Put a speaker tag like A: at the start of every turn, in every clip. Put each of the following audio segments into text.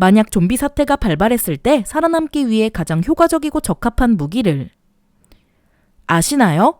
A: 만약 좀비 사태가 발발했을 때 살아남기 위해 가장 효과적이고 적합한 무기를 아시나요?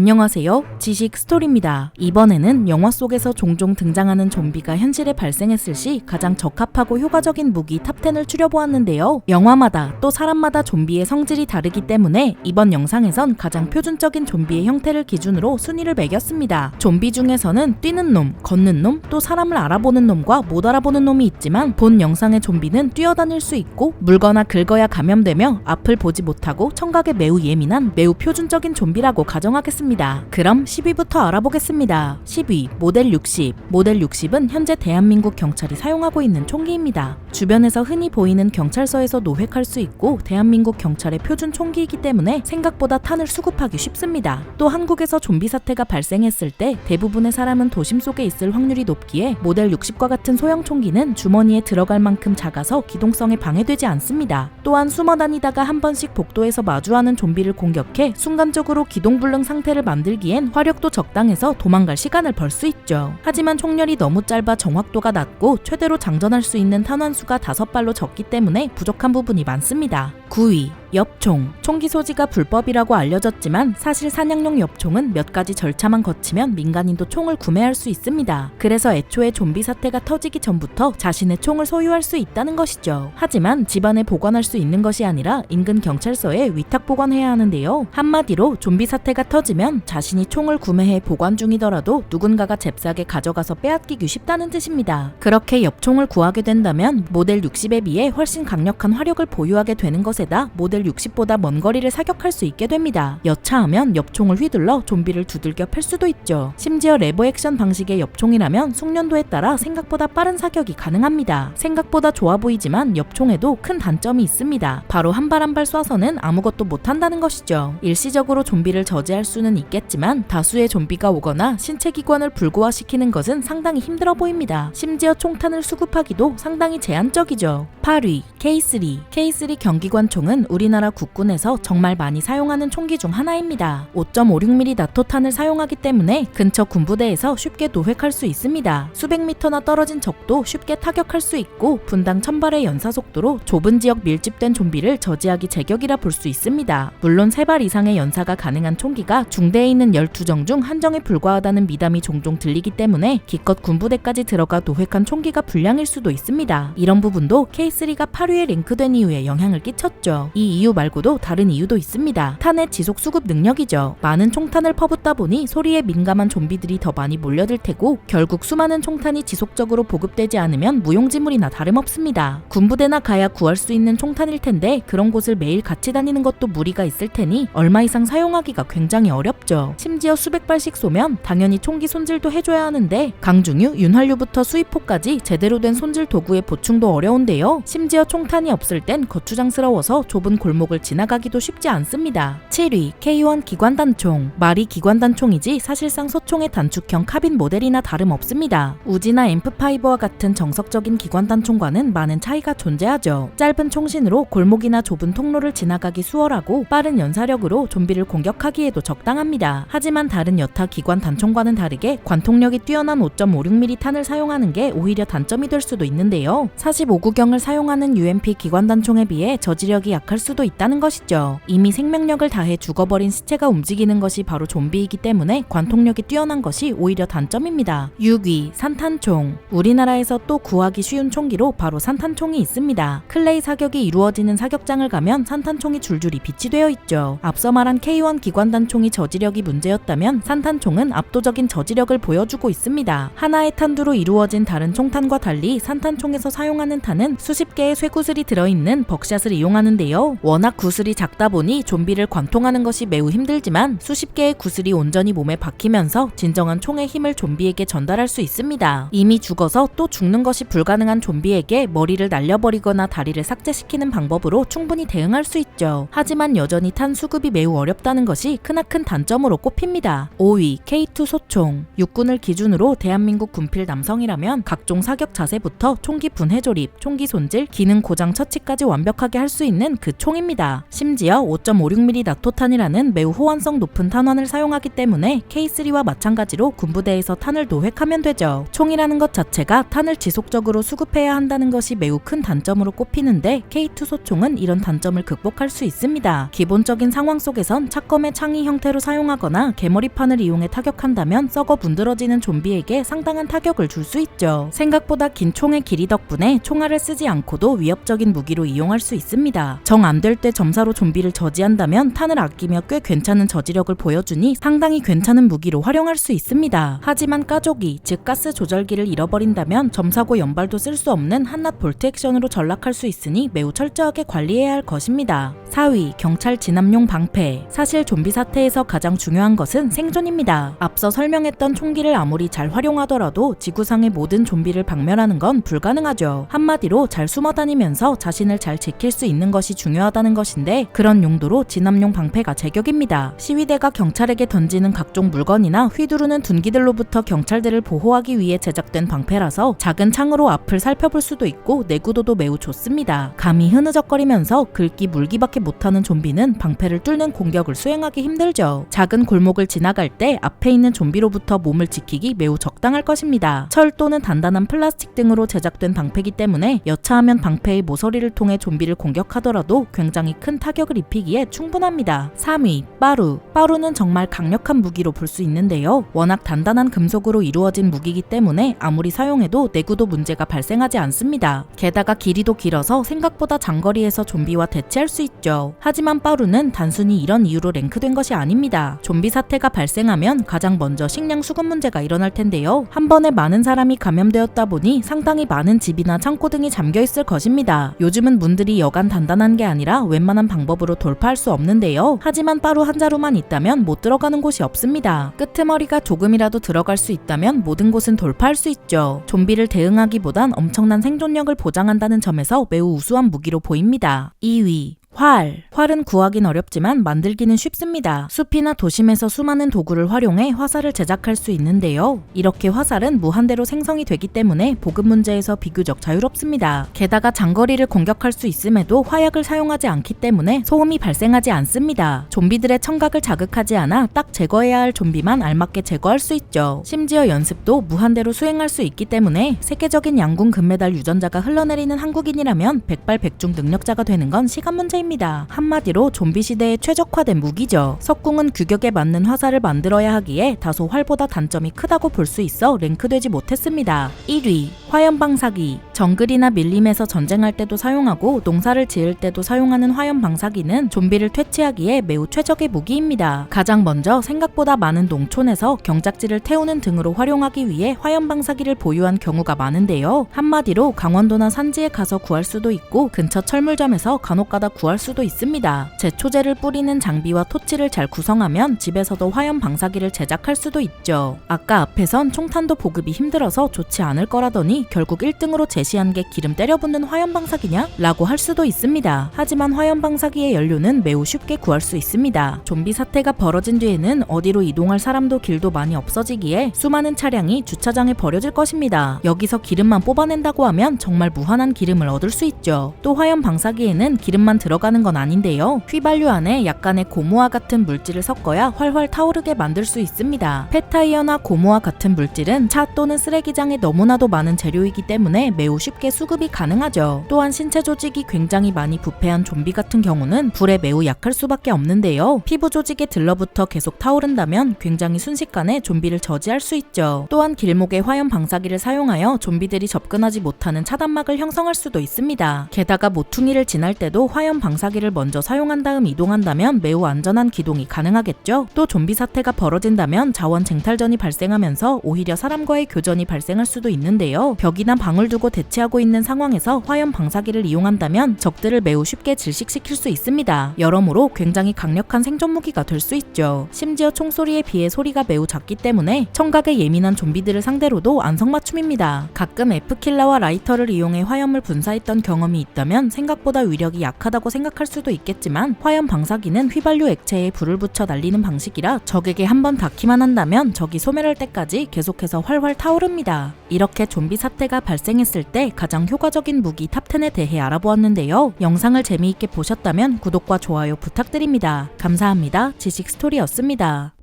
A: 안녕하세요. 지식 스토리입니다. 이번에는 영화 속에서 종종 등장하는 좀비가 현실에 발생했을 시 가장 적합하고 효과적인 무기 탑10을 추려보았는데요. 영화마다 또 사람마다 좀비의 성질이 다르기 때문에 이번 영상에선 가장 표준적인 좀비의 형태를 기준으로 순위를 매겼습니다. 좀비 중에서는 뛰는 놈, 걷는 놈, 또 사람을 알아보는 놈과 못 알아보는 놈이 있지만 본 영상의 좀비는 뛰어다닐 수 있고 물거나 긁어야 감염되며 앞을 보지 못하고 청각에 매우 예민한 매우 표준적인 좀비라고 가정하겠습니다. 그럼 10위부터 알아보겠습니다. 10위 모델 60. 모델 60은 현재 대한민국 경찰이 사용하고 있는 총기입니다. 주변에서 흔히 보이는 경찰서에서 노획할 수 있고 대한민국 경찰의 표준 총기이기 때문에 생각보다 탄을 수급하기 쉽습니다. 또 한국에서 좀비 사태가 발생했을 때 대부분의 사람은 도심 속에 있을 확률이 높기에 모델 60과 같은 소형 총기는 주머니에 들어갈 만큼 작아서 기동성에 방해되지 않습니다. 또한 숨어 다니다가 한 번씩 복도에서 마주하는 좀비를 공격해 순간적으로 기동불능 상태를 만들기엔 화력도 적당해서 도망갈 시간을 벌 수 있죠. 하지만 총열이 너무 짧아 정확도가 낮고 최대로 장전할 수 있는 탄환수가 다섯 발로 적기 때문에 부족한 부분이 많습니다. 9위 엽총 총기 소지가 불법이라고 알려졌지만 사실 사냥용 엽총은 몇 가지 절차만 거치면 민간인도 총을 구매할 수 있습니다. 그래서 애초에 좀비 사태가 터지기 전부터 자신의 총을 소유할 수 있다는 것이죠. 하지만 집안에 보관할 수 있는 것이 아니라 인근 경찰서에 위탁 보관해야 하는데요. 한마디로 좀비 사태가 터지면 자신이 총을 구매해 보관 중이더라도 누군가가 잽싸게 가져가서 빼앗기기 쉽다는 뜻입니다. 그렇게 엽총을 구하게 된다면 모델 60에 비해 훨씬 강력한 화력을 보유하게 되는 것에다 모델 60보다 먼 거리를 사격할 수 있게 됩니다. 여차하면 엽총을 휘둘러 좀비를 두들겨 팰 수도 있죠. 심지어 레버 액션 방식의 엽총이라면 숙련도에 따라 생각보다 빠른 사격이 가능합니다. 생각보다 좋아 보이지만 엽총에도 큰 단점이 있습니다. 바로 한 발 한 발 쏴서는 아무것도 못한다는 것이죠. 일시적으로 좀비를 저지할 수는 있겠지만 다수의 좀비가 오거나 신체 기관을 불구화시키는 것은 상당히 힘들어 보입니다. 심지어 총탄을 수급하기도 상당히 제한적이죠. 8위 K3 K3 경기관 총은 우리 나라 국군에서 정말 많이 사용하는 총기 중 하나입니다. 5.56mm 나토탄을 사용하기 때문에 근처 군부대에서 쉽게 노획할 수 있습니다. 수백 미터나 떨어진 적도 쉽게 타격할 수 있고 분당 1000발의 연사 속도로 좁은 지역 밀집된 좀비를 저지하기 제격이라 볼 수 있습니다. 물론 3발 이상의 연사가 가능한 총기가 중대에 있는 12정 중 한정에 불과하다는 미담이 종종 들리기 때문에 기껏 군부대까지 들어가 노획한 총기가 불량일 수도 있습니다. 이런 부분도 K3가 8위에 랭크된 이유에 영향을 끼쳤죠. 이 이유 말고도 다른 이유도 있습니다. 탄의 지속 수급 능력이죠. 많은 총탄을 퍼붓다 보니 소리에 민감한 좀비들이 더 많이 몰려들 테고 결국 수많은 총탄이 지속적으로 보급되지 않으면 무용지물이나 다름없습니다. 군부대나 가야 구할 수 있는 총탄일 텐데 그런 곳을 매일 같이 다니는 것도 무리가 있을 테니 얼마 이상 사용하기가 굉장히 어렵죠. 심지어 수백 발씩 쏘면 당연히 총기 손질도 해줘야 하는데 강중유, 윤활유부터 수입포까지 제대로 된 손질 도구의 보충도 어려운데요. 심지어 총탄이 없을 땐 거추장스러워서 좁은 골 목을 지나가기도 쉽지 않습니다. 7위 K1 기관단총 말이 기관단총이지 사실상 소총의 단축형 카빈 모델이나 다름없습니다. 우지나 앰프파이버와 같은 정석적인 기관단총과는 많은 차이가 존재하죠. 짧은 총신으로 골목이나 좁은 통로를 지나가기 수월하고 빠른 연사력으로 좀비를 공격하기에도 적당합니다. 하지만 다른 여타 기관 단총과는 다르게 관통력이 뛰어난 5.56mm 탄을 사용하는 게 오히려 단점이 될 수도 있는데요. 45구경을 사용하는 UMP 기관 단총에 비해 저지력이 약할 수도 있다는 것이죠. 이미 생명력을 다해 죽어버린 시체가 움직이는 것이 바로 좀비이기 때문에 관통력이 뛰어난 것이 오히려 단점입니다. 6위 산탄총 우리나라에서 또 구하기 쉬운 총기로 바로 산탄총이 있습니다. 클레이 사격이 이루어지는 사격장을 가면 산탄총이 줄줄이 비치되어 있죠. 앞서 말한 K1 기관단 총이 저지력이 문제였다면 산탄총은 압도적인 저지력을 보여주고 있습니다. 하나의 탄두로 이루어진 다른 총탄과 달리 산탄총에서 사용하는 탄은 수십 개의 쇠구슬이 들어있는 벅샷을 이용하는데요. 워낙 구슬이 작다 보니 좀비를 관통하는 것이 매우 힘들지만 수십 개의 구슬이 온전히 몸에 박히면서 진정한 총의 힘을 좀비에게 전달할 수 있습니다. 이미 죽어서 또 죽는 것이 불가능한 좀비에게 머리를 날려버리거나 다리를 삭제시키는 방법으로 충분히 대응할 수 있죠. 하지만 여전히 탄 수급이 매우 어렵다는 것이 크나큰 단점으로 꼽힙니다. 5위 K2 소총 육군을 기준으로 대한민국 군필 남성이라면 각종 사격 자세부터 총기 분해 조립, 총기 손질, 기능 고장 처치까지 완벽하게 할 수 있는 그 총 입니다. 심지어 5.56mm 나토탄이라는 매우 호환성 높은 탄환을 사용하기 때문에 K3와 마찬가지로 군부대에서 탄을 도획하면 되죠. 총이라는 것 자체가 탄을 지속적으로 수급해야 한다는 것이 매우 큰 단점으로 꼽히는데 K2 소총은 이런 단점을 극복할 수 있습니다. 기본적인 상황 속에선 착검의 창의 형태로 사용하거나 개머리판을 이용해 타격한다면 썩어 문드러지는 좀비에게 상당한 타격을 줄 수 있죠. 생각보다 긴 총의 길이 덕분에 총알을 쓰지 않고도 위협적인 무기로 이용할 수 있습니다. 정안 될 때 점사로 좀비를 저지한다면 탄을 아끼며 꽤 괜찮은 저지력을 보여주니 상당히 괜찮은 무기로 활용할 수 있습니다. 하지만 까조기, 즉 가스 조절기를 잃어버린다면 점사고 연발도 쓸 수 없는 한낱 볼트 액션으로 전락할 수 있으니 매우 철저하게 관리해야 할 것입니다. 4위, 경찰 진압용 방패. 사실 좀비 사태에서 가장 중요한 것은 생존입니다. 앞서 설명했던 총기를 아무리 잘 활용하더라도 지구상의 모든 좀비를 박멸하는 건 불가능하죠. 한마디로 잘 숨어 다니면서 자신을 잘 지킬 수 있는 것이 중요 하다는 것인데 그런 용도로 진압용 방패가 제격입니다. 시위대가 경찰에게 던지는 각종 물건이나 휘두르는 둔기들로부터 경찰들을 보호하기 위해 제작된 방패라서 작은 창으로 앞을 살펴볼 수도 있고 내구도도 매우 좋습니다. 감히 흐느적거리면서 긁기 물기밖에 못하는 좀비는 방패를 뚫는 공격을 수행하기 힘들죠. 작은 골목을 지나갈 때 앞에 있는 좀비로부터 몸을 지키기 매우 적당할 것입니다. 철 또는 단단한 플라스틱 등으로 제작된 방패기 때문에 여차하면 방패의 모서리를 통해 좀비를 공격하더라도 굉장히 큰 타격을 입히기에 충분합니다. 3위, 빠루. 빠루는 정말 강력한 무기로 볼 수 있는데요. 워낙 단단한 금속으로 이루어진 무기이기 때문에 아무리 사용해도 내구도 문제가 발생하지 않습니다. 게다가 길이도 길어서 생각보다 장거리에서 좀비와 대치할 수 있죠. 하지만 빠루는 단순히 이런 이유로 랭크된 것이 아닙니다. 좀비 사태가 발생하면 가장 먼저 식량 수급 문제가 일어날 텐데요. 한 번에 많은 사람이 감염되었다 보니 상당히 많은 집이나 창고 등이 잠겨 있을 것입니다. 요즘은 문들이 여간 단단한 게 아니라 웬만한 방법으로 돌파할 수 없는데요. 하지만 빠루 한 자루만 있다면 못 들어가는 곳이 없습니다. 끄트머리가 조금이라도 들어갈 수 있다면 모든 곳은 돌파할 수 있죠. 좀비를 대응하기보단 엄청난 생존력을 보장한다는 점에서 매우 우수한 무기로 보입니다. 2위 활. 활은 구하긴 어렵지만 만들기는 쉽습니다. 숲이나 도심에서 수많은 도구를 활용해 화살을 제작할 수 있는데요. 이렇게 화살은 무한대로 생성이 되기 때문에 보급 문제에서 비교적 자유롭습니다. 게다가 장거리를 공격할 수 있음에도 화약을 사용하지 않기 때문에 소음이 발생하지 않습니다. 좀비들의 청각을 자극하지 않아 딱 제거해야 할 좀비만 알맞게 제거할 수 있죠. 심지어 연습도 무한대로 수행할 수 있기 때문에 세계적인 양궁 금메달 유전자가 흘러내리는 한국인이라면 백발백중 능력자가 되는 건 시간 문제 입니다. 한마디로 좀비 시대에 최적화된 무기죠. 석궁은 규격에 맞는 화살을 만들어야 하기에 다소 활보다 단점이 크다고 볼 수 있어 랭크되지 못했습니다. 1위 화염방사기 정글이나 밀림에서 전쟁할 때도 사용하고 농사를 지을 때도 사용하는 화염방사기는 좀비를 퇴치하기에 매우 최적의 무기입니다. 가장 먼저 생각보다 많은 농촌에서 경작지를 태우는 등으로 활용하기 위해 화염방사기를 보유한 경우가 많은데요. 한마디로 강원도나 산지에 가서 구할 수도 있고 근처 철물점에서 간혹가다 구할 수도 있습니다. 제초제를 뿌리는 장비와 토치를 잘 구성하면 집에서도 화염방사기를 제작할 수도 있죠. 아까 앞에선 총탄도 보급이 힘들어서 좋지 않을 거라더니 결국 1등으로 제시한 게 기름 때려붓는 화염방사기냐? 라고 할 수도 있습니다. 하지만 화염방사기의 연료는 매우 쉽게 구할 수 있습니다. 좀비 사태가 벌어진 뒤에는 어디로 이동할 사람도 길도 많이 없어지기에 수많은 차량이 주차장에 버려질 것입니다. 여기서 기름만 뽑아낸다고 하면 정말 무한한 기름을 얻을 수 있죠. 또 화염방사기에는 기름만 들어가는 건 아닌데요. 휘발유 안에 약간의 고무와 같은 물질을 섞어야 활활 타오르게 만들 수 있습니다. 폐타이어나 고무와 같은 물질은 차 또는 쓰레기장에 너무나도 많은 재 료이기 때문에 매우 쉽게 수급이 가능하죠. 또한 신체 조직이 굉장히 많이 부패한 좀비 같은 경우는 불에 매우 약할 수밖에 없는데요. 피부 조직에 들러붙어 계속 타오른다면 굉장히 순식간에 좀비를 저지할 수 있죠. 또한 길목에 화염 방사기를 사용하여 좀비들이 접근하지 못하는 차단막을 형성할 수도 있습니다. 게다가 모퉁이를 지날 때도 화염 방사기를 먼저 사용한 다음 이동한다면 매우 안전한 기동이 가능하겠죠. 또 좀비 사태가 벌어진다면 자원 쟁탈전이 발생하면서 오히려 사람과의 교전이 발생할 수도 있는데요. 벽이나 방을 두고 대치하고 있는 상황에서 화염 방사기를 이용한다면 적들을 매우 쉽게 질식시킬 수 있습니다. 여러모로 굉장히 강력한 생존 무기가 될 수 있죠. 심지어 총소리에 비해 소리가 매우 작기 때문에 청각에 예민한 좀비들을 상대로도 안성맞춤입니다. 가끔 F킬러와 라이터를 이용해 화염을 분사했던 경험이 있다면 생각보다 위력이 약하다고 생각할 수도 있겠지만 화염 방사기는 휘발유 액체에 불을 붙여 날리는 방식이라 적에게 한번 닿기만 한다면 적이 소멸할 때까지 계속해서 활활 타오릅니다. 이렇게 좀비 사 사태가 발생했을 때 가장 효과적인 무기 탑10에 대해 알아보았는데요. 영상을 재미있게 보셨다면 구독과 좋아요 부탁드립니다. 감사합니다. 지식 스토리였습니다.